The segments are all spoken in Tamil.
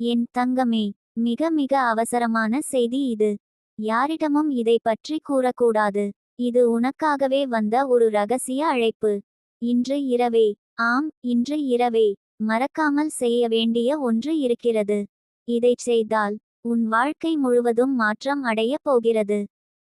என் தங்கமே மிக மிக அவசரமான செய்தி இது. யாரிடமும் இதை பற்றி கூறக்கூடாது. இது உனக்காகவே வந்த ஒரு ரகசிய அழைப்பு. இன்று இரவே ஆம் இன்று இரவே மறக்காமல் செய்ய வேண்டிய ஒன்று இருக்கிறது. இதைச் செய்தால் உன் வாழ்க்கை முழுவதும் மாற்றம் அடையப் போகிறது.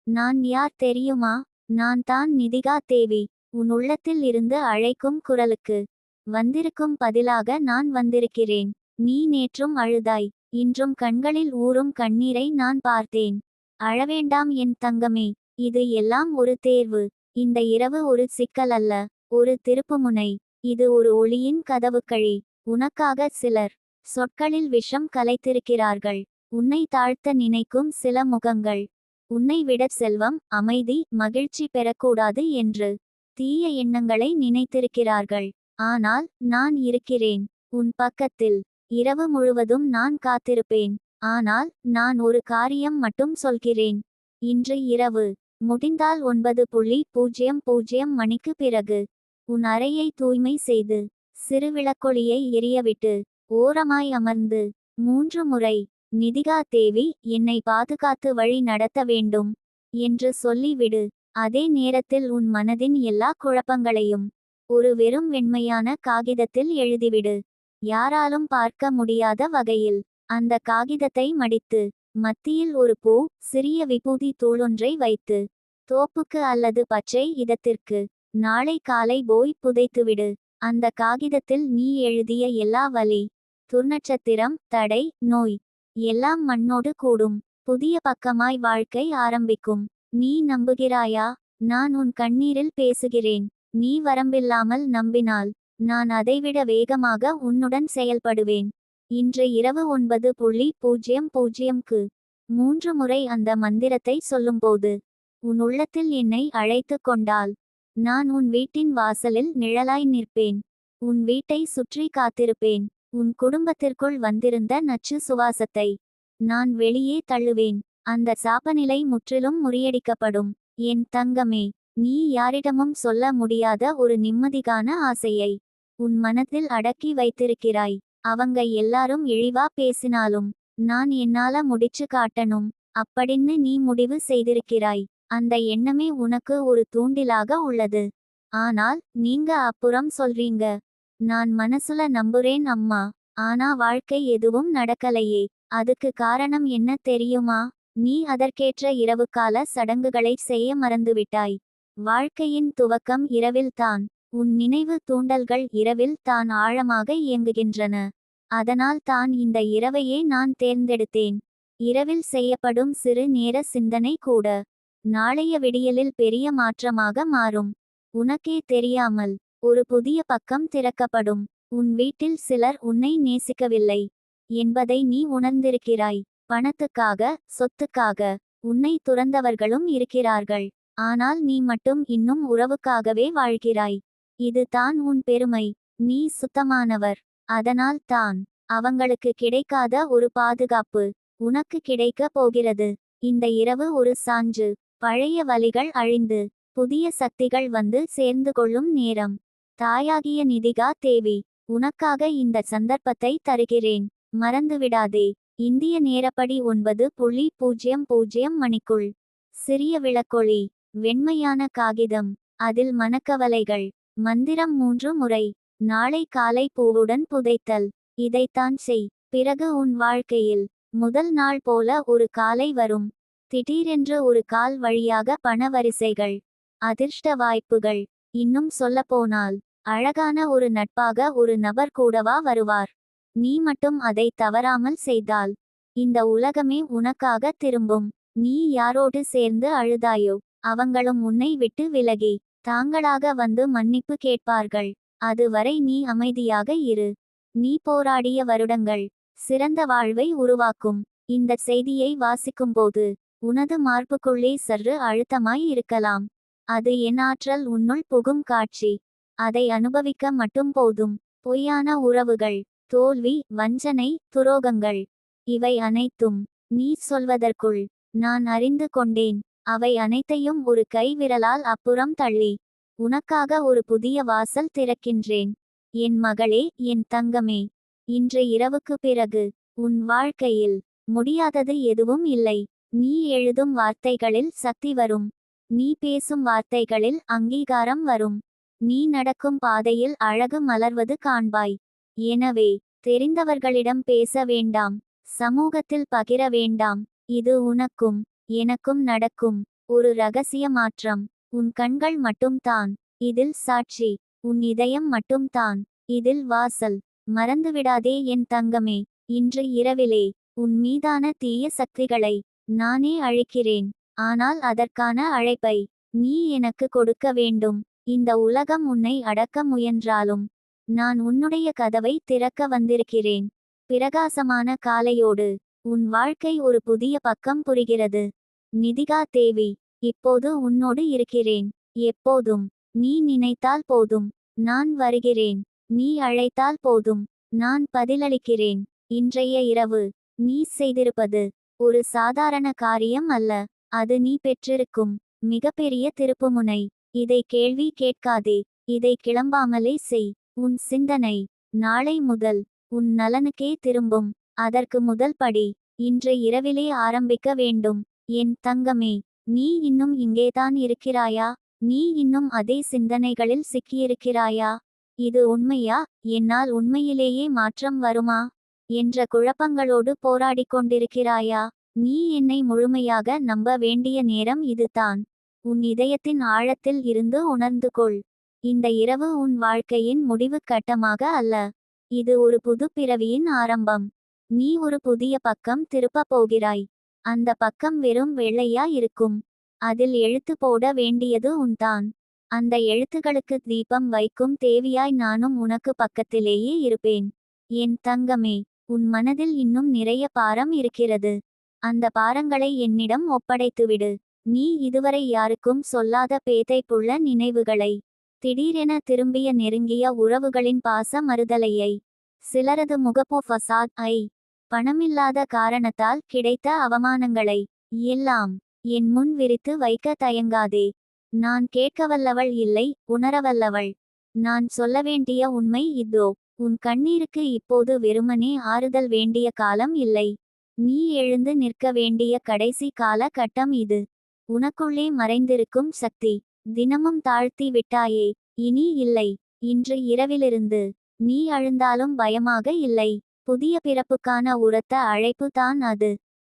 நான் யார் தெரியுமா? நான் தான் நிதிகா தேவி உன் உள்ளத்தில் இருந்து அழைக்கும் குரலுக்கு. வந்திருக்கும் பதிலாக நான் வந்திருக்கிறேன். நீ நேற்றும் அழுதாய் இன்றும் கண்களில் ஊறும் கண்ணீரை நான் பார்த்தேன். அழவேண்டாம் என் தங்கமே இது எல்லாம் ஒரு தேர்வு இந்த இரவு ஒரு சிக்கல் அல்ல ஒரு திருப்புமுனை இது ஒரு ஒளியின் கதவுக்கழி உனக்காக சிலர் சொற்களில் விஷம் கலைத்திருக்கிறார்கள் உன்னை தாழ்த்த நினைக்கும் சில முகங்கள் உன்னை விட செல்வம் அமைதி மகிழ்ச்சி பெறக்கூடாது என்று தீய எண்ணங்களை நினைத்திருக்கிறார்கள் ஆனால் நான் இருக்கிறேன் உன் பக்கத்தில் இரவு முழுவதும் நான் காத்திருப்பேன். ஆனால் நான் ஒரு காரியம் மட்டும் சொல்கிறேன். இன்று இரவு முடிந்தால் ஒன்பது புள்ளி பூஜ்ஜியம் பூஜ்ஜியம் மணிக்கு பிறகு உன் அறையை தூய்மை செய்து சிறு விளக்கொளியை எரியவிட்டு ஓரமாய் அமர்ந்து மூன்று முறை நிதிகா தேவி என்னை பாதுகாத்து வழி நடத்த வேண்டும் என்று சொல்லிவிடு. அதே நேரத்தில் உன் மனதின் எல்லா குழப்பங்களையும் ஒரு வெறும் வெண்மையான காகிதத்தில் எழுதிவிடு. யாராலும் பார்க்க முடியாத வகையில் அந்த காகிதத்தை மடித்து மத்தியில் ஒரு பூ சிறிய விபூதி தூளொன்றை வைத்து தோப்புக்கு அல்லது பச்சை இதத்திற்கு நாளை காலை போய் புதைத்துவிடு அந்த காகிதத்தில் நீ எழுதிய எல்லா வலி துர்நட்சத்திரம் தடை நோய் எல்லாம் மண்ணோடு கூடும். புதிய பக்கமாய் வாழ்க்கை ஆரம்பிக்கும். நீ நம்புகிறாயா? நான் உன் கண்ணீரில் பேசுகிறேன். நீ வரம்பில்லாமல் நம்பினால். நான் அதைவிட வேகமாக உன்னுடன் செயல்படுவேன். இன்று இரவு ஒன்பது புள்ளி பூஜ்ஜியம் பூஜ்ஜியம்க்கு மூன்று முறை அந்த மந்திரத்தை சொல்லும்போது உன் உள்ளத்தில் என்னை அழைத்து கொண்டால் நான் உன் வீட்டின் வாசலில் நிழலாய் நிற்பேன். உன் வீட்டை சுற்றி காத்திருப்பேன். உன் குடும்பத்திற்குள் வந்திருந்த நச்சு சுவாசத்தை நான் வெளியே தள்ளுவேன். அந்த சாபநிலை முற்றிலும் முறியடிக்கப்படும். என் தங்கமே நீ யாரிடமும் சொல்ல முடியாத ஒரு நிம்மதிகான ஆசையை உன் மனத்தில் அடக்கி வைத்திருக்கிறாய். அவங்க எல்லாரும் இழிவா பேசினாலும் நான் என்னால முடிச்சு காட்டணும். அப்படின்னு நீ முடிவு செய்திருக்கிறாய். அந்த எண்ணமே உனக்கு ஒரு தூண்டிலாக உள்ளது. ஆனால் நீங்க அப்புறம் சொல்றீங்க. நான் மனசுல நம்புறேன் அம்மா. ஆனா வாழ்க்கை எதுவும் நடக்கலையே. அதுக்கு காரணம் என்ன தெரியுமா? நீ அதற்கேற்ற இரவுக்கால சடங்குகளை செய்ய மறந்துவிட்டாய். வாழ்க்கையின் துவக்கம் இரவில்தான். உன் நினைவு தூண்டல்கள் இரவில் தான் ஆழமாக இயங்குகின்றன. அதனால் தான் இந்த இரவையே நான் தேர்ந்தெடுத்தேன். இரவில் செய்யப்படும் சிறு நேர சிந்தனை கூட. நாளைய விடியலில் பெரிய மாற்றமாக மாறும். உனக்கே தெரியாமல் ஒரு புதிய பக்கம் திறக்கப்படும். உன் வீட்டில் சிலர் உன்னை நேசிக்கவில்லை. என்பதை நீ உணர்ந்திருக்கிறாய். பணத்துக்காக சொத்துக்காக உன்னை துறந்தவர்களும் இருக்கிறார்கள். ஆனால் நீ மட்டும் இன்னும் உறவுக்காகவே வாழ்கிறாய். இது தான் உன் பெருமை. நீ சுத்தமானவர். அதனால் தான் அவங்களுக்கு கிடைக்காத ஒரு பாதுகாப்பு உனக்கு கிடைக்க போகிறது. இந்த இரவு ஒரு சான்று. பழைய வலிகள் அழிந்து புதிய சக்திகள் வந்து சேர்ந்து கொள்ளும் நேரம். தாயாகிய நிதிகா தேவி உனக்காக இந்த சந்தர்ப்பத்தை தருகிறேன். மறந்துவிடாதே இந்திய நேரப்படி ஒன்பது புள்ளி பூஜ்ஜியம் பூஜ்ஜியம் மணிக்குள். சிறிய விளக்கொளி. வெண்மையான காகிதம். அதில் மனக்கவலைகள். மந்திரம் மூன்று முறை. நாளை காலை பூவுடன் புதைத்தல். இதைத்தான் செய். பிறகு உன் வாழ்க்கையில் முதல் நாள் போல ஒரு காலை வரும். திடீரென்று ஒரு கால் வழியாக பண வரிசைகள் அதிர்ஷ்ட வாய்ப்புகள். இன்னும் சொல்லப்போனால் அழகான ஒரு நட்பாக ஒரு நபர் கூடவா வருவார்? நீ மட்டும் அதை தவறாமல் செய்தால் இந்த உலகமே உனக்காக திரும்பும். நீ யாரோடு சேர்ந்து அழுதாயோ அவங்களும் உன்னை விட்டு விலகி. தாங்களாக வந்து மன்னிப்பு கேட்பார்கள். அதுவரை நீ அமைதியாக இரு. நீ போராடிய வருடங்கள் சிறந்த வாழ்வை உருவாக்கும். இந்த செய்தியை வாசிக்கும்போது உனது மார்புக்குள்ளே சற்று அழுத்தமாய் இருக்கலாம். அது என் ஆற்றல் உன்னுள் புகும் காட்சி. அதை அனுபவிக்க மட்டும் போதும். பொய்யான உறவுகள் தோல்வி வஞ்சனை துரோகங்கள் இவை அனைத்தும் நீ சொல்வதற்குள் நான் அறிந்து கொண்டேன். அவை அனைத்தையும் ஒரு கை விரலால் அப்புறம் தள்ளி உனக்காக ஒரு புதிய வாசல் திறக்கின்றேன். என் மகளே என் தங்கமே. இன்று இரவுக்கு பிறகு உன் வாழ்க்கையில் முடியாதது எதுவும் இல்லை. நீ எழுதும் வார்த்தைகளில் சக்தி வரும். நீ பேசும் வார்த்தைகளில் அங்கீகாரம் வரும். நீ நடக்கும் பாதையில் அழகு மலர்வது காண்பாய். எனவே தெரிந்தவர்களிடம் பேச வேண்டாம். சமூகத்தில் பகிர வேண்டாம். இது உனக்கும் எனக்கும் நடக்கும். ஒரு ரகசிய மாற்றம். உன் கண்கள் மட்டும்தான் இதில் சாட்சி. உன் இதயம் மட்டும்தான் இதில் வாசல். மறந்துவிடாதே என் தங்கமே. இன்று இரவிலே. உன் மீதான தீய சக்திகளை நானே அழைக்கிறேன். ஆனால் அதற்கான அழைப்பை நீ எனக்கு கொடுக்க வேண்டும். இந்த உலகம் உன்னை அடக்க முயன்றாலும் நான் உன்னுடைய கதவை திறக்க வந்திருக்கிறேன். பிரகாசமான காலையோடு. உன் வாழ்க்கை ஒரு புதிய பக்கம் புரிகிறது. நிதிகா தேவி இப்போது உன்னோடு இருக்கிறேன். எப்போதும். நீ நினைத்தால் போதும். நான் வருகிறேன். நீ அழைத்தால் போதும். நான் பதிலளிக்கிறேன். இன்றைய இரவு. நீ செய்திருப்பது ஒரு சாதாரண காரியம் அல்ல. அது நீ பெற்றிருக்கும் மிகப்பெரிய திருப்புமுனை. இதை கேள்வி கேட்காதே. இதை கிளம்பாமலே செய். உன் சிந்தனை. நாளை முதல். உன் நலனுக்கே திரும்பும். அதற்கு முதல் படி இன்று இரவிலே ஆரம்பிக்க வேண்டும். என் தங்கமே நீ இன்னும் இங்கேதான் இருக்கிறாயா? நீ இன்னும் அதே சிந்தனைகளில் சிக்கியிருக்கிறாயா? இது உண்மையா? என்னால் உண்மையிலேயே மாற்றம் வருமா? என்ற குழப்பங்களோடு போராடிக் கொண்டிருக்கிறாயா? நீ என்னை முழுமையாக நம்ப வேண்டிய நேரம் இதுதான். உன் இதயத்தின் ஆழத்தில் இருந்து உணர்ந்து கொள். இந்த இரவு உன் வாழ்க்கையின் முடிவு கட்டமாக அல்ல. இது ஒரு புது பிறவியின் ஆரம்பம். நீ ஒரு புதிய பக்கம் திருப்ப போகிறாய். அந்த பக்கம் வெறும் வெள்ளையா இருக்கும். அதில் எழுத்து போட வேண்டியது உன்தான். அந்த எழுத்துகளுக்கு தீபம் வைக்கும் தேவியாய் நானும் உனக்கு பக்கத்திலேயே இருப்பேன். என் தங்கமே உன் மனதில் இன்னும் நிறைய பாரம் இருக்கிறது. அந்த பாரங்களை என்னிடம் ஒப்படைத்துவிடு. நீ இதுவரை யாருக்கும் சொல்லாத பேதை புள்ள நினைவுகளை. திடீரென திரும்பிய நெருங்கிய உறவுகளின் பாச மறுதலையை. சிலரது முகப்போ ஃபசாத் ஐ. பணமில்லாத காரணத்தால் கிடைத்த அவமானங்களை எல்லாம் என் முன் விரித்து வைக்க தயங்காதே. நான் கேட்கவல்லவள் இல்லை உணரவல்லவள். நான் சொல்ல வேண்டிய உண்மை இதோ உன் கண்ணீருக்கு இப்போது வெறுமனே ஆறுதல் வேண்டிய காலம் இல்லை. நீ எழுந்து நிற்க வேண்டிய கடைசி கால கட்டம் இது. உனக்குள்ளே மறைந்திருக்கும் சக்தி. தினமும் தாழ்த்தி விட்டாயே இனி இல்லை. இன்று இரவிலிருந்து நீ அழுந்தாலும் பயமாக இல்லை. புதிய பிறப்புக்கான உரத்த அழைப்பு தான் அது.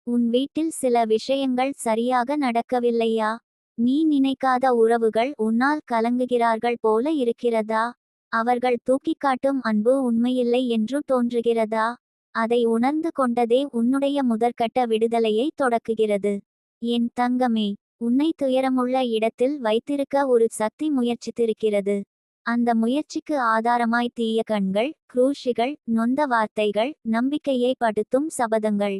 உன் வீட்டில் சில விஷயங்கள் சரியாக நடக்கவில்லையா? நீ நினைக்காத உறவுகள் உன்னால் கலங்குகிறார்கள் போல இருக்கிறதா? அவர்கள் தூக்கிக் காட்டும் அன்பு உண்மையில்லை என்று தோன்றுகிறதா? அதை உணர்ந்து கொண்டதே உன்னுடைய முதற்கட்ட விடுதலையை தொடக்குகிறது. என் தங்கமே உன்னை துயரமுள்ள இடத்தில் வைத்திருக்க ஒரு சக்தி முயற்சித்திருக்கிறது. அந்த முயற்சிக்கு ஆதாரமாய் தீய கண்கள் குரூஷிகள் நொந்த வார்த்தைகள் நம்பிக்கையை படுத்தும் சபதங்கள்.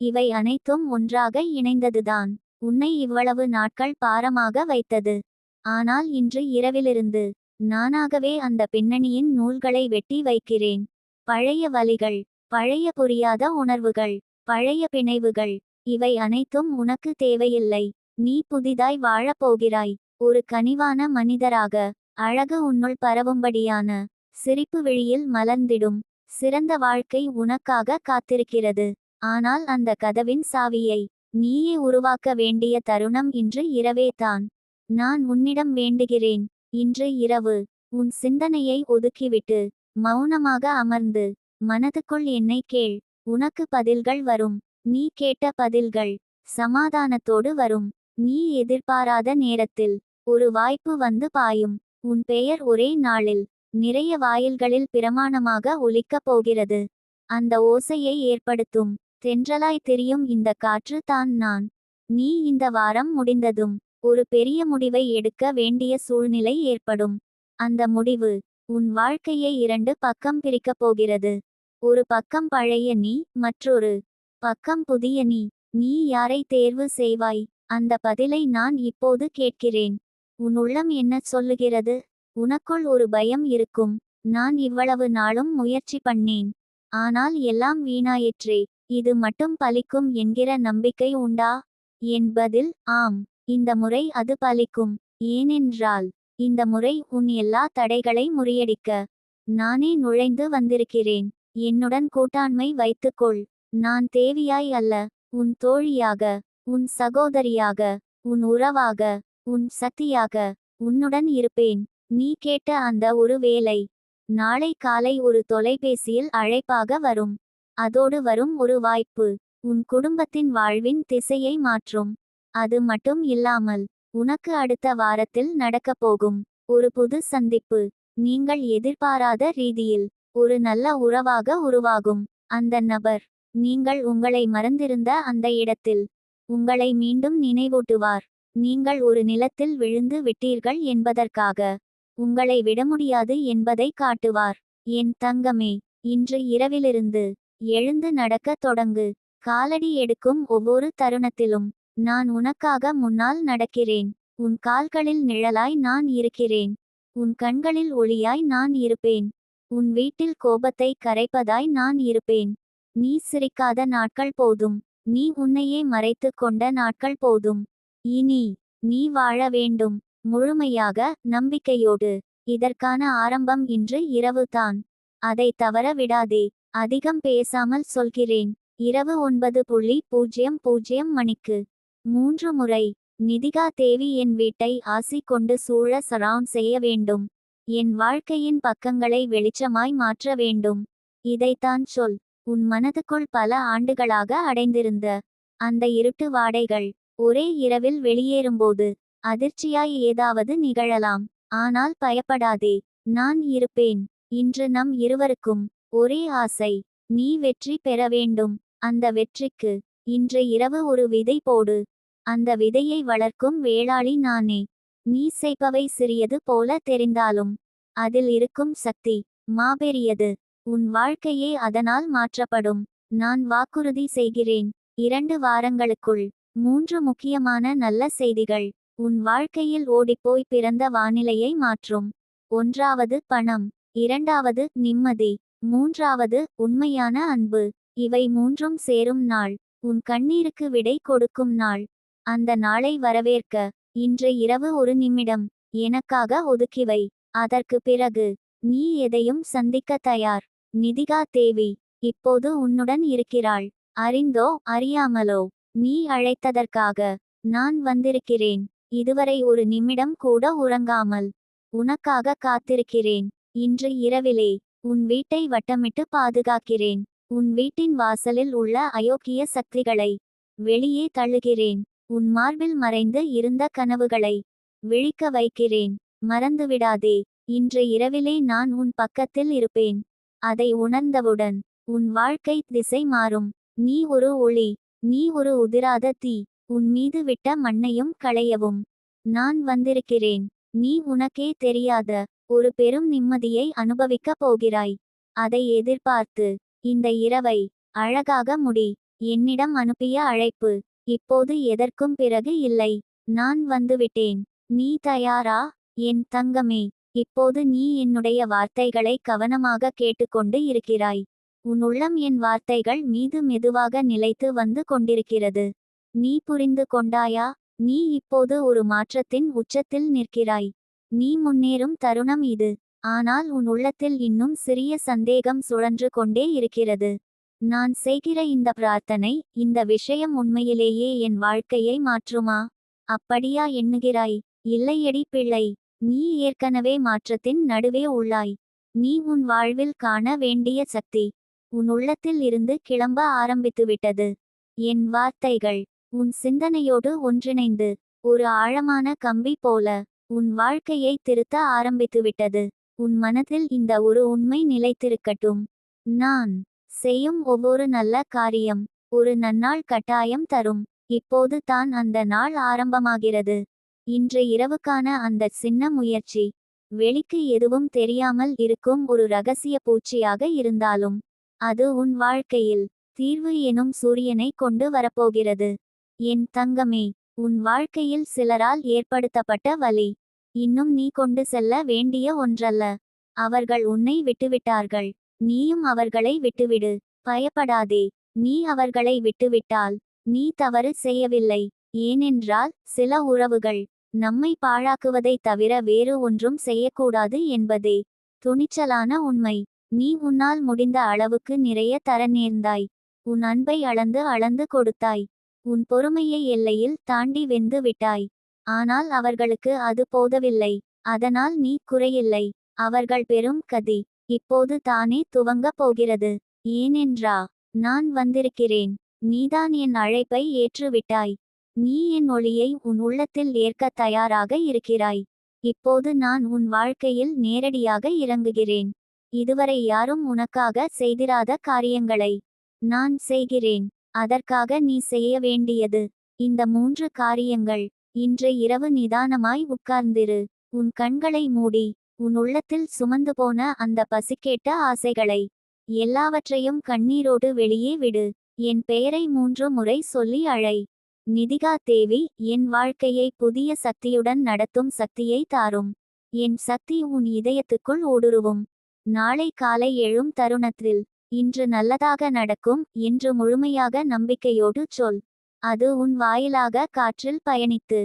இவை அனைத்தும் ஒன்றாக இணைந்ததுதான். உன்னை இவ்வளவு நாட்கள் பாரமாக வைத்தது. ஆனால் இன்று இரவிலிருந்து நானாகவே அந்த பின்னணியின் நூல்களை வெட்டி வைக்கிறேன். பழைய வலிகள் பழைய புரியாத உணர்வுகள் பழைய பிணைவுகள் இவை அனைத்தும் உனக்கு தேவையில்லை. நீ புதிதாய் வாழப் போகிறாய் ஒரு கனிவான மனிதராக அழகு உன்னுள் பரவும்படியான சிரிப்பு விழியில் மலர்ந்திடும். சிறந்த வாழ்க்கை உனக்காக காத்திருக்கிறது. ஆனால் அந்த கதவின் சாவியை நீயே உருவாக்க வேண்டிய தருணம் இன்று இரவே தான். நான் உன்னிடம் வேண்டுகிறேன். இன்று இரவு உன் சிந்தனையை ஒதுக்கிவிட்டு மௌனமாக அமர்ந்து மனதுக்குள் என்னை கேள். உனக்கு பதில்கள் வரும். நீ கேட்ட பதில்கள் சமாதானத்தோடு வரும். நீ எதிர்பாராத நேரத்தில் ஒரு வாய்ப்பு வந்து பாயும். உன் பெயர் ஒரே நாளில் நிறைய வாயில்களில் பிரமாணமாக ஒலிக்கப் போகிறது. அந்த ஓசையை ஏற்படுத்தும். தென்றலாய் தெரியும் இந்த காற்று தான் நான். நீ இந்த வாரம் முடிந்ததும் ஒரு பெரிய முடிவை எடுக்க வேண்டிய சூழ்நிலை ஏற்படும். அந்த முடிவு உன் வாழ்க்கையை இரண்டு பக்கம் பிரிக்கப் போகிறது. ஒரு பக்கம் பழைய நீ மற்றொரு பக்கம் புதிய நீ. நீ யாரை தேர்வு செய்வாய்? அந்த பதிலை நான் இப்போது கேட்கிறேன். உன் உள்ளம் என்ன சொல்லுகிறது? உனக்குள் ஒரு பயம் இருக்கும். நான் இவ்வளவு நாளும் முயற்சி பண்ணேன். ஆனால் எல்லாம் வீணாயிற்றே. இது மட்டும் பலிக்கும் என்கிற நம்பிக்கை உண்டா? என்பதில் ஆம். இந்த முறை அது பலிக்கும். ஏனென்றால் இந்த முறை உன் எல்லா தடைகளை முறியடிக்க. நானே நுழைந்து வந்திருக்கிறேன். என்னுடன் கூட்டாண்மை வைத்துக்கொள். நான் தேவியாய் அல்ல. உன் தோழியாக. உன் சகோதரியாக. உன் உறவாக. உன் சக்தியாக உன்னுடன் இருப்பேன். நீ கேட்ட அந்த ஒரு வேலை நாளை காலை ஒரு தொலைபேசியில் அழைப்பாக வரும். அதோடு வரும் ஒரு வாய்ப்பு. உன் குடும்பத்தின் வாழ்வின் திசையை மாற்றும். அது மட்டும் இல்லாமல் உனக்கு அடுத்த வாரத்தில் நடக்கப் போகும். ஒரு புது சந்திப்பு. நீங்கள் எதிர்பாராத ரீதியில் ஒரு நல்ல உறவாக உருவாகும். அந்த நபர் நீங்கள் உங்களை மறந்திருந்த அந்த இடத்தில் உங்களை மீண்டும் நினைவூட்டுவார். நீங்கள் ஒரு நிலத்தில் விழுந்து விட்டீர்கள் என்பதற்காக. உங்களை விட முடியாது என்பதை காட்டுவார். என் தங்கமே இன்று இரவிலிருந்து எழுந்து நடக்கத் தொடங்கு. காலடி எடுக்கும் ஒவ்வொரு தருணத்திலும் நான் உனக்காக முன்னால் நடக்கிறேன். உன் கால்களில் நிழலாய் நான் இருக்கிறேன். உன் கண்களில் ஒளியாய் நான் இருப்பேன். உன் வீட்டில் கோபத்தை கரைப்பதாய் நான் இருப்பேன். நீ சிரிக்காத நாட்கள் போதும். நீ உன்னையே மறைத்து கொண்ட நாட்கள் போதும். இனி நீ வாழ வேண்டும். முழுமையாக நம்பிக்கையோடு. இதற்கான ஆரம்பம் இன்று இரவுதான். அதை தவற விடாதே. அதிகம் பேசாமல் சொல்கிறேன். இரவு ஒன்பது புள்ளி பூஜ்ஜியம் பூஜ்ஜியம் மணிக்கு. மூன்று முறை நிதிகா தேவி என் வீட்டை ஆசி கொண்டு சூழ சரவுண்ட் செய்ய வேண்டும். என் வாழ்க்கையின் பக்கங்களை வெளிச்சமாய் மாற்ற வேண்டும். இதைத்தான் சொல். உன் மனதுக்குள் பல ஆண்டுகளாக அடைந்திருந்த அந்த இருட்டு வாடைகள். ஒரே இரவில் வெளியேறும்போது அதிர்ச்சியாய் ஏதாவது நிகழலாம். ஆனால் பயப்படாதே நான் இருப்பேன். இன்று நம் இருவருக்கும் ஒரே ஆசை நீ வெற்றி பெற வேண்டும். அந்த வெற்றிக்கு இன்று இரவு ஒரு விதை போடு. அந்த விதையை வளர்க்கும் வேளாளி நானே. நீ செய்பவை சிறியது போல தெரிந்தாலும் அதில் இருக்கும் சக்தி மாபெரியது. உன் வாழ்க்கையே அதனால் மாற்றப்படும். நான் வாக்குறுதி செய்கிறேன். இரண்டு வாரங்களுக்குள் மூன்று முக்கியமான நல்ல செய்திகள். உன் வாழ்க்கையில் ஓடிப்போய் பிறந்த வானிலையை மாற்றும். ஒன்றாவது பணம். இரண்டாவது நிம்மதி. மூன்றாவது உண்மையான அன்பு. இவை மூன்றும் சேரும் நாள். உன் கண்ணீருக்கு விடை கொடுக்கும் நாள். அந்த நாளை வரவேற்க. இன்று இரவு ஒரு நிமிடம். எனக்காக ஒதுக்கிவை. அதற்கு பிறகு நீ எதையும் சந்திக்க தயார். நிதிகா தேவி இப்போது உன்னுடன் இருக்கிறாள். அறிந்தோ அறியாமலோ. நீ அழைத்ததற்காக நான் வந்திருக்கிறேன். இதுவரை ஒரு நிமிடம் கூட உறங்காமல் உனக்காக காத்திருக்கிறேன். இன்று இரவிலே உன் வீட்டை வட்டமிட்டு பாதுகாக்கிறேன். உன் வீட்டின் வாசலில் உள்ள அயோக்கிய சக்திகளை வெளியே தள்ளுகிறேன். உன் மார்பில் மறைந்து இருந்த கனவுகளை விழிக்க வைக்கிறேன். மறந்துவிடாதே. இன்று இரவிலே நான் உன் பக்கத்தில் இருப்பேன். அதை உணர்ந்தவுடன் உன் வாழ்க்கை திசை மாறும். நீ ஒரு ஒளி. நீ ஒரு உதிராத தீ உன் மீது விட்ட மண்ணையும் களையவும். நான் வந்திருக்கிறேன். நீ உனக்கே தெரியாத ஒரு பெரும் நிம்மதியை அனுபவிக்கப் போகிறாய். அதை எதிர்பார்த்து இந்த இரவை அழகாக முடி. என்னிடம் அனுப்பிய அழைப்பு இப்போது எதற்கும் பிறகு இல்லை. நான் வந்துவிட்டேன். நீ தயாரா? என் தங்கமே. இப்போது நீ என்னுடைய வார்த்தைகளை கவனமாக கேட்டுக்கொண்டு இருக்கிறாய். உன் உள்ளம் என் வார்த்தைகள் மீது மெதுவாக நிலைத்து வந்து கொண்டிருக்கிறது. நீ புரிந்து கொண்டாயா? நீ இப்போது ஒரு மாற்றத்தின் உச்சத்தில் நிற்கிறாய். நீ முன்னேறும் தருணம் இது. ஆனால் உன் உள்ளத்தில் இன்னும் சிறிய சந்தேகம் சுழன்று கொண்டே இருக்கிறது. நான் செய்கிற இந்த பிரார்த்தனை இந்த விஷயம் உண்மையிலேயே என் வாழ்க்கையை மாற்றுமா? அப்படியா எண்ணுகிறாய். இல்லையடி பிள்ளை. நீ ஏற்கனவே மாற்றத்தின் நடுவே உள்ளாய். நீ உன் வாழ்வில் காண வேண்டிய சக்தி. உன் உள்ளத்தில் இருந்து கிளம்ப ஆரம்பித்துவிட்டது. என் வார்த்தைகள் உன் சிந்தனையோடு ஒன்றிணைந்து ஒரு ஆழமான கம்பி போல உன் வாழ்க்கையை திருத்த ஆரம்பித்துவிட்டது. உன் மனதில் இந்த ஒரு உண்மை நிலைத்திருக்கட்டும். நான் செய்யும் ஒவ்வொரு நல்ல காரியம் ஒரு நன்னாள் கட்டாயம் தரும். இப்போது தான் அந்த நாள் ஆரம்பமாகிறது. இன்று இரவுக்கான அந்த சின்ன முயற்சி வெளிக்கு எதுவும் தெரியாமல் இருக்கும் ஒரு ரகசிய பூச்சியாக இருந்தாலும் அது உன் வாழ்க்கையில் தீர்வு எனும் சூரியனை கொண்டு வரப்போகிறது. என் தங்கமே உன் வாழ்க்கையில் சிலரால் ஏற்படுத்தப்பட்ட வலி இன்னும் நீ கொண்டு செல்ல வேண்டிய ஒன்றல்ல. அவர்கள் உன்னை விட்டுவிட்டார்கள். நீயும் அவர்களை விட்டுவிடு. பயப்படாதே. நீ அவர்களை விட்டுவிட்டால் நீ தவறு செய்யவில்லை. ஏனென்றால் சில உறவுகள் நம்மை பாழாக்குவதைத் தவிர வேறு ஒன்றும் செய்யக்கூடாது என்பதே துணிச்சலான உண்மை. நீ உன்னால் முடிந்த அளவுக்கு நிறைய தர நேர்ந்தாய். உன் அன்பை அளந்து அளந்து கொடுத்தாய். உன் பொறுமையை எல்லையில் தாண்டி வெந்து விட்டாய். ஆனால் அவர்களுக்கு அது போதவில்லை. அதனால் நீ குறையில்லை. அவர்கள் பெரும் கதி இப்போது தானே துவங்கப் போகிறது. ஏனென்றா நான் வந்திருக்கிறேன். நீதான் என் அழைப்பை ஏற்றுவிட்டாய். நீ என் ஒளியை உன் உள்ளத்தில் ஏற்க தயாராக இருக்கிறாய். இப்போது நான் உன் வாழ்க்கையில் நேரடியாக இறங்குகிறேன். இதுவரை யாரும் உனக்காக செய்திராத காரியங்களை நான் செய்கிறேன். அதற்காக நீ செய்ய வேண்டியது இந்த மூன்று காரியங்கள். இன்று இரவு நிதானமாய் உட்கார்ந்திரு. உன் கண்களை மூடி உன் உள்ளத்தில் சுமந்து போன அந்த பசிக்கேட்ட ஆசைகளை எல்லாவற்றையும் கண்ணீரோடு வெளியே விடு. என் பெயரை மூன்று முறை சொல்லி அழை. நிதிகா தேவி என் வாழ்க்கையை புதிய சக்தியுடன் நடத்தும் சக்தியை தாரும். என் சக்தி உன் இதயத்துக்குள் ஊடுருவும். நாளை காலை எழும் தருணத்தில் இன்று நல்லதாக நடக்கும் என்று முழுமையாக நம்பிக்கையோடு சொல். அது உன் வாயிலாக காற்றில் பயணித்து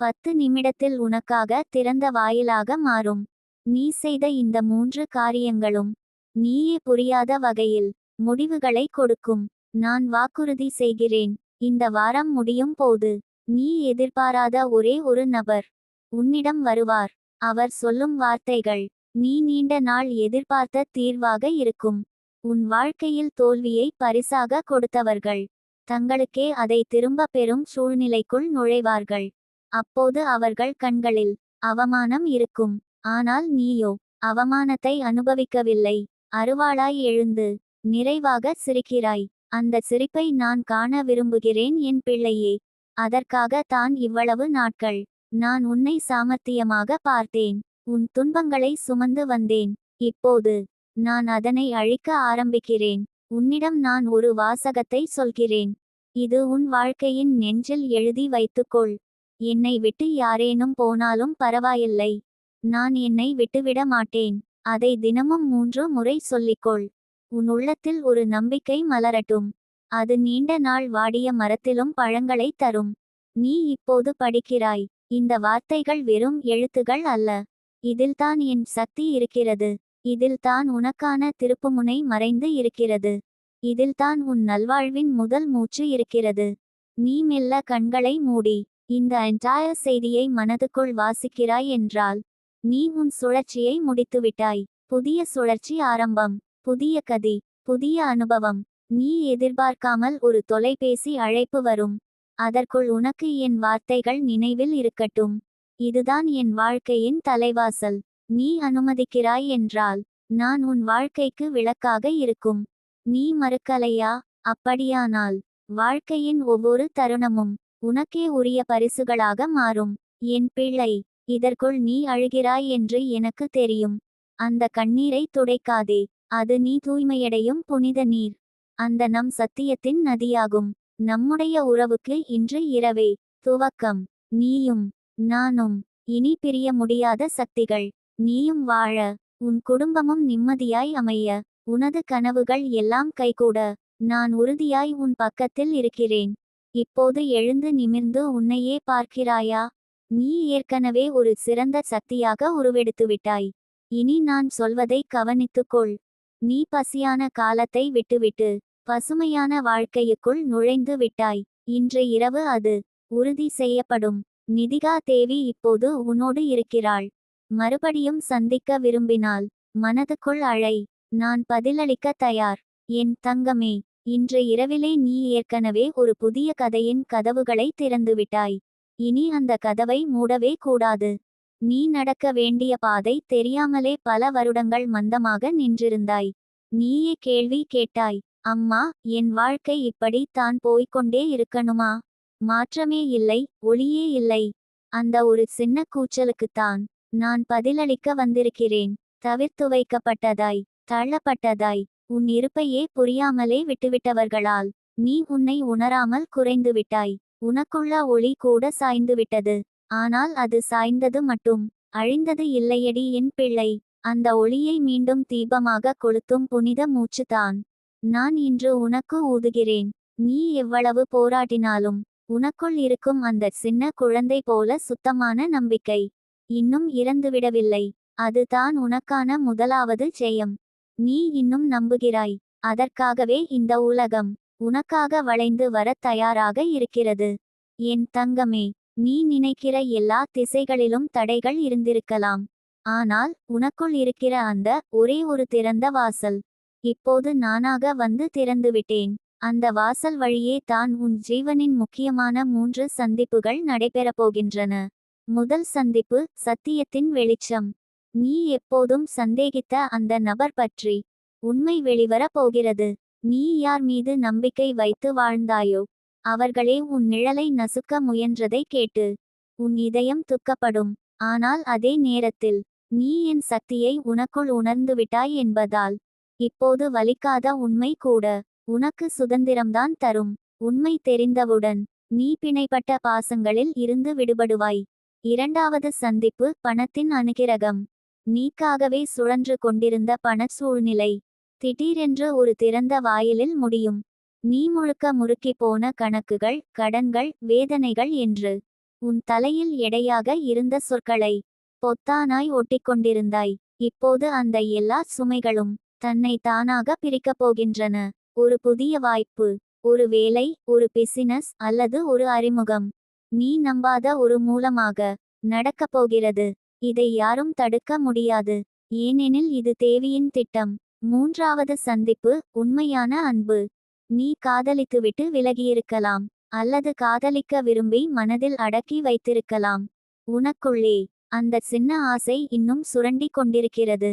பத்து நிமிடத்தில் உனக்காக திறந்த வாயிலாக மாறும். நீ செய்த இந்த மூன்று காரியங்களும் நீயே புரியாத வகையில் முடிவுகளை கொடுக்கும். நான் வாக்குறுதி செய்கிறேன் இந்த வாரம் முடியும் போது நீ எதிர்பாராத ஒரே ஒரு நபர் உன்னிடம் வருவார். அவர் சொல்லும் வார்த்தைகள் நீ நீண்ட நாள் எதிர்பார்த்த தீர்வாக இருக்கும். உன் வாழ்க்கையில் தோல்வியை பரிசாக கொடுத்தவர்கள். தங்களுக்கே அதை திரும்ப பெறும் சூழ்நிலைக்குள் நுழைவார்கள். அப்போது அவர்கள் கண்களில் அவமானம் இருக்கும். ஆனால் நீயோ அவமானத்தை அனுபவிக்கவில்லை. அருவாளாய் எழுந்து நிறைவாக சிரிக்கிறாய். அந்த சிரிப்பை நான் காண விரும்புகிறேன் என் பிள்ளையே. அதற்காக தான் இவ்வளவு நாட்கள் நான் உன்னை சாமர்த்தியமாக பார்த்தேன். உன் துன்பங்களை சுமந்து வந்தேன். இப்போது நான் அதனை அழிக்க ஆரம்பிக்கிறேன். உன்னிடம் நான் ஒரு வாசகத்தை சொல்கிறேன். இது உன் வாழ்க்கையின் நெஞ்சில் எழுதி வைத்துக்கொள். என்னை விட்டு யாரேனும் போனாலும் பரவாயில்லை. நான் என்னை விட்டுவிட மாட்டேன். அதை தினமும் மூன்று முறை சொல்லிக்கொள். உன் உள்ளத்தில் ஒரு நம்பிக்கை மலரட்டும். அது நீண்ட நாள் வாடிய மரத்திலும் பழங்களை தரும். நீ இப்போது படிக்கிறாய். இந்த வார்த்தைகள் வெறும் எழுத்துகள் அல்ல. இதில்தான் என் சக்தி இருக்கிறது. இதில்தான் உனக்கான திருப்புமுனை மறைந்து இருக்கிறது. இதில்தான் உன் நல்வாழ்வின் முதல் மூச்சு இருக்கிறது. நீ மெல்ல கண்களை மூடி இந்த என்டையர் செய்தியை மனதுக்குள் வாசிக்கிறாய் என்றால் நீ உன் சுழற்சியை முடித்துவிட்டாய். புதிய சுழற்சி ஆரம்பம் புதிய கதி புதிய அனுபவம். நீ எதிர்பார்க்காமல் ஒரு தொலைபேசி அழைப்பு வரும். அதற்குள் உனக்கு என் வார்த்தைகள் நினைவில் இருக்கட்டும். இதுதான் என் வாழ்க்கையின் தலைவாசல். நீ அனுமதிக்கிறாய் என்றால் நான் உன் வாழ்க்கைக்கு விளக்காக இருக்கும். நீ மறுக்கலையா? அப்படியானால் வாழ்க்கையின் ஒவ்வொரு தருணமும் உனக்கே உரிய பரிசுகளாக மாறும். என் பிள்ளை இதற்குள் நீ அழுகிறாய் என்று எனக்கு தெரியும். அந்த கண்ணீரை துடைக்காதே அது நீ தூய்மையடையும் புனித நீர். அந்த நம் சத்தியத்தின் நதியாகும். நம்முடைய உறவுக்கு இன்று இரவே துவக்கம். நீயும் நானும் இனி பிரிய முடியாத சக்திகள். நீயும் வாழ உன் குடும்பமும் நிம்மதியாய் அமைய உனது கனவுகள் எல்லாம் கைகூட நான் உறுதியாய் உன் பக்கத்தில் இருக்கிறேன். இப்போது எழுந்து நிமிர்ந்து உன்னையே பார்க்கிறாயா? நீ ஏற்கனவே ஒரு சிறந்த சக்தியாக உருவெடுத்துவிட்டாய் இனி நான் சொல்வதை கவனித்துக்கொள் நீ பசியான காலத்தை விட்டுவிட்டு பசுமையான வாழ்க்கையுக்குள் நுழைந்து விட்டாய். இன்று இரவு அது உறுதி செய்யப்படும். நிதிகா தேவி இப்போது உன்னோடு இருக்கிறாள். மறுபடியும் சந்திக்க விரும்பினால் மனதுக்குள் அழை. நான் பதிலளிக்க தயார். என் தங்கமே இன்று இரவிலே நீ ஏற்கனவே ஒரு புதிய கதையின் கதவுகளை திறந்துவிட்டாய். இனி அந்த கதவை மூடவே கூடாது. நீ நடக்க வேண்டிய பாதை தெரியாமலே பல வருடங்கள் மந்தமாக நின்றிருந்தாய். நீயே கேள்வி கேட்டாய். அம்மா என் வாழ்க்கை இப்படி தான் போய்க்கொண்டே இருக்கணுமா? மாற்றமே இல்லை ஒளியே இல்லை. அந்த ஒரு சின்ன கூச்சலுக்குத்தான் நான் பதிலளிக்க வந்திருக்கிறேன். தவிர்த்து வைக்கப்பட்டதாய் தள்ளப்பட்டதாய் உன் இருப்பையே புரியாமலே விட்டுவிட்டவர்களால் நீ உன்னை உணராமல் குறைந்து விட்டாய் உனக்குள்ள ஒளி கூட சாய்ந்து விட்டது ஆனால் அது சாய்ந்தது மட்டும். அழிந்தது இல்லையடி என் பிள்ளை. அந்த ஒளியை மீண்டும் தீபமாக கொளுத்தும் புனித மூச்சுதான். நான் இன்று உனக்கு ஊதுகிறேன். நீ எவ்வளவு போராடினாலும் உனக்குள் இருக்கும் அந்த சின்ன குழந்தை போல சுத்தமான நம்பிக்கை. இன்னும் இறந்துவிடவில்லை. அதுதான் உனக்கான முதலாவது ஜெயம். நீ இன்னும் நம்புகிறாய். அதற்காகவே இந்த உலகம் உனக்காக வளைந்து வரத் தயாராக இருக்கிறது. என் தங்கமே நீ நினைக்கிற எல்லா திசைகளிலும் தடைகள் இருந்திருக்கலாம். ஆனால் உனக்குள் இருக்கிற அந்த ஒரே ஒரு திறந்த வாசல். இப்போது நானாக வந்து திறந்துவிட்டேன். அந்த வாசல் வழியே தான் உன் ஜீவனின் முக்கியமான மூன்று சந்திப்புகள் நடைபெறப் போகின்றன. முதல் சந்திப்பு சத்தியத்தின் வெளிச்சம். நீ எப்போதும் சந்தேகித்த அந்த நபர் பற்றி. உண்மை வெளிவரப் போகிறது. நீ யார் மீது நம்பிக்கை வைத்து வாழ்ந்தாயோ அவர்களே உன் நிழலை நசுக்க முயன்றதை கேட்டு. உன் இதயம் துக்கப்படும். ஆனால் அதே நேரத்தில் நீ என் சக்தியை உனக்குள் உணர்ந்துவிட்டாய் என்பதால் இப்போது வலிக்காத உண்மை கூட. உனக்கு சுதந்திரம்தான் தரும். உண்மை தெரிந்தவுடன் நீ பிணைப்பட்ட பாசங்களில் இருந்து விடுபடுவாய். இரண்டாவது சந்திப்பு பணத்தின் அனுகிரகம். நீக்காகவே சுழன்று கொண்டிருந்த பண சூழ்நிலை. திடீரென்று ஒரு திறந்த வாயிலில் முடியும். நீ முழுக்க முறுக்கி போன கணக்குகள் கடன்கள் வேதனைகள் என்று. உன் தலையில் எடையாக இருந்த சொற்களை பொத்தானாய் ஒட்டிக்கொண்டிருந்தாய் இப்போது அந்த எல்லா சுமைகளும் தன்னை தானாக பிரிக்கப் போகின்றன. ஒரு புதிய வாய்ப்பு ஒரு வேலை ஒரு பிசினஸ் அல்லது ஒரு அறிமுகம். நீ நம்பாத ஒரு மூலமாக நடக்கப் போகிறது. இதை யாரும் தடுக்க முடியாது. ஏனெனில் இது தேவியின் திட்டம். மூன்றாவது சந்திப்பு உண்மையான அன்பு. நீ காதலித்துவிட்டு விலகியிருக்கலாம் அல்லது காதலிக்க விரும்பி மனதில் அடக்கி வைத்திருக்கலாம். உனக்குள்ளே அந்த சின்ன ஆசை இன்னும் சுரண்டி கொண்டிருக்கிறது.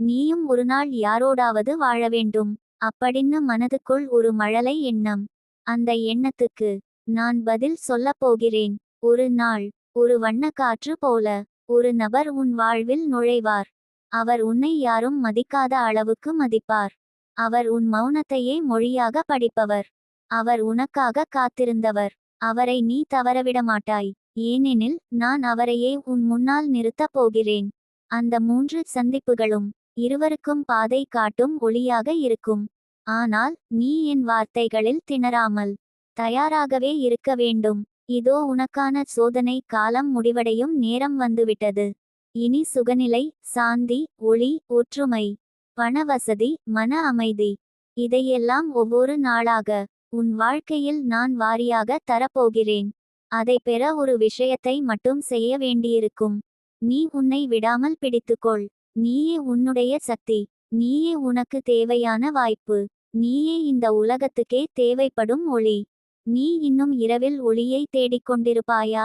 நீயும் ஒரு நாள் யாரோடாவது வாழ வேண்டும். அப்படின்னு மனதுக்குள் ஒரு மழலை எண்ணம். அந்த எண்ணத்துக்கு நான் பதில் சொல்லப் போகிறேன். ஒரு நாள் ஒரு வண்ணக்காற்று போல ஒரு நபர் உன் வாழ்வில் நுழைவார். அவர் உன்னை யாரும் மதிக்காத அளவுக்கு மதிப்பார். அவர் உன் மௌனத்தையே மொழியாக படிப்பவர். அவர் உனக்காக காத்திருந்தவர். அவரை நீ தவறவிட மாட்டாய். ஏனெனில் நான் அவரையே உன் முன்னால் நிறுத்தப் போகிறேன். அந்த மூன்று சந்திப்புகளும் இருவருக்கும் பாதை காட்டும் ஒளியாக இருக்கும். ஆனால் நீ என் வார்த்தைகளில் திணறாமல் தயாராகவே இருக்க வேண்டும். இதோ உனக்கான சோதனை காலம் முடிவடையும் நேரம் வந்துவிட்டது. இனி சுகநிலை சாந்தி ஒளி ஒற்றுமை பண வசதி மன அமைதி. இதையெல்லாம் ஒவ்வொரு நாளாக உன் வாழ்க்கையில் நான் வாரியாக தரப்போகிறேன். அதை பெற ஒரு விஷயத்தை மட்டும் செய்ய வேண்டியிருக்கும். நீ உன்னை விடாமல் பிடித்துக்கொள். நீயே உன்னுடைய சக்தி நீயே உனக்கு தேவையான வாய்ப்பு நீயே இந்த உலகத்துக்கே தேவைப்படும் ஒளி. நீ இன்னும் இரவில் ஒளியை தேடிக்கொண்டிருப்பாயா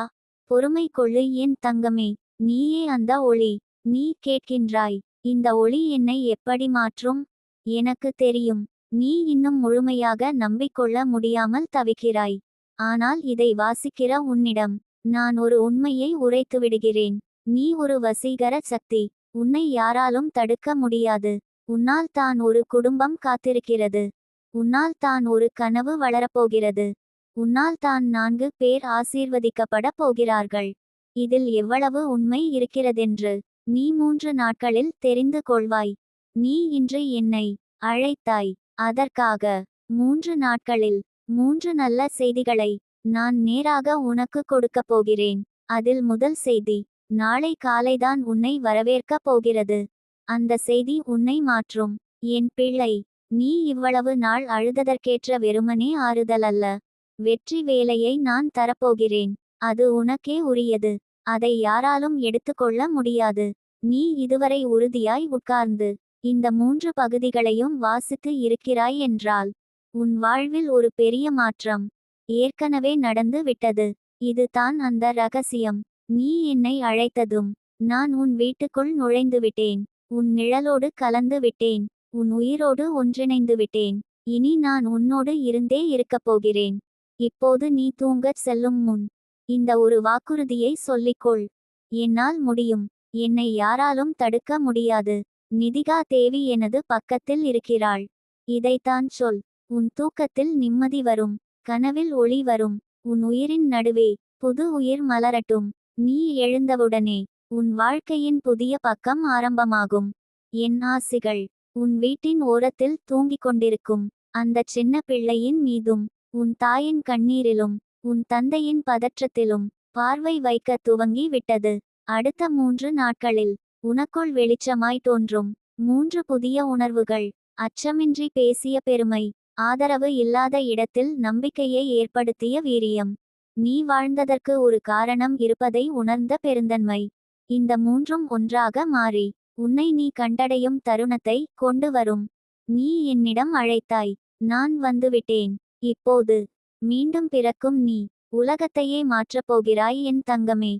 பொறுமை கொள்ளு என் தங்கமே நீயே அந்த ஒளி நீ கேட்கின்றாய் இந்த ஒளி என்னை எப்படி மாற்றும்? எனக்கு தெரியும் நீ இன்னும் முழுமையாக நம்பிக்கொள்ள முடியாமல் தவிக்கிறாய். ஆனால் இதை வாசிக்கிற உன்னிடம் நான் ஒரு உண்மையை உரைத்து விடுகிறேன் நீ ஒரு வசீகர சக்தி. உன்னை யாராலும் தடுக்க முடியாது. உன்னால் தான் ஒரு குடும்பம் காத்திருக்கிறது. உன்னால் தான் ஒரு கனவு வளரப்போகிறது. உன்னால் தான் நான்கு பேர் ஆசீர்வதிக்கப்பட போகிறார்கள். இதில் எவ்வளவு உண்மை இருக்கிறதென்று நீ மூன்று நாட்களில் தெரிந்து கொள்வாய். நீ இன்று என்னை அழைத்தாய். அதற்காக மூன்று நாட்களில் மூன்று நல்ல செய்திகளை நான் நேராக உனக்கு கொடுக்கப் போகிறேன். அதில் முதல் செய்தி நாளை காலைதான் உன்னை வரவேற்கப் போகிறது. அந்த செய்தி உன்னை மாற்றும். என் பிள்ளை நீ இவ்வளவு நாள் அழுததற்கேற்ற வெறுமனே ஆறுதல் அல்ல வெற்றி வேலையை நான் தரப்போகிறேன். அது உனக்கே உரியது. அதை யாராலும் எடுத்துக்கொள்ள முடியாது. நீ இதுவரை உறுதியாய் உட்கார்ந்து இந்த மூன்று பகுதிகளையும் வாசித்து இருக்கிறாய் என்றால் உன் வாழ்வில் ஒரு பெரிய மாற்றம் ஏற்கனவே நடந்து விட்டது. இது தான் அந்த ரகசியம். நீ என்னை அழைத்ததும் நான் உன் வீட்டுக்குள் நுழைந்து விட்டேன் உன் நிழலோடு கலந்து விட்டேன். உன் உயிரோடு ஒன்றிணைந்து விட்டேன். இனி நான் உன்னோடு இருந்தே இருக்கப் போகிறேன். இப்போது நீ தூங்கச் செல்லும் முன் இந்த ஒரு வாக்குறுதியை சொல்லிக்கொள். என்னால் முடியும். என்னை யாராலும் தடுக்க முடியாது. நிதிகா தேவி எனது பக்கத்தில் இருக்கிறாள். இதைத்தான் சொல். உன் தூக்கத்தில் நிம்மதி வரும். கனவில் ஒளி வரும். உன் உயிரின் நடுவே புது உயிர் மலரட்டும். நீ எழுந்தவுடனே உன் வாழ்க்கையின் புதிய பக்கம் ஆரம்பமாகும். என் ஆசிகள் உன் வீட்டின் ஓரத்தில் தூங்கிக் கொண்டிருக்கும். அந்த சின்ன பிள்ளையின் மீதும் உன் தாயின் கண்ணீரிலும் உன் தந்தையின் பதற்றத்திலும் பார்வை வைக்க துவங்கி விட்டது. அடுத்த மூன்று நாட்களில் உனக்குள் வெளிச்சமாய் தோன்றும். மூன்று புதிய உணர்வுகள் அச்சமின்றி பேசிய பெருமை ஆதரவு இல்லாத இடத்தில் நம்பிக்கையை ஏற்படுத்திய வீரியம். நீ வாழ்ந்ததற்கு ஒரு காரணம் இருப்பதை உணர்ந்த பெருந்தன்மை. இந்த மூன்றும் ஒன்றாக மாறி உன்னை நீ கண்டடையும் தருணத்தை கொண்டு வரும். நீ என்னிடம் அழைத்தாய் நான் வந்துவிட்டேன். இப்போது மீண்டும் பிறக்கும் நீ உலகத்தையே மாற்றப் போகிறாய் என் தங்கமே.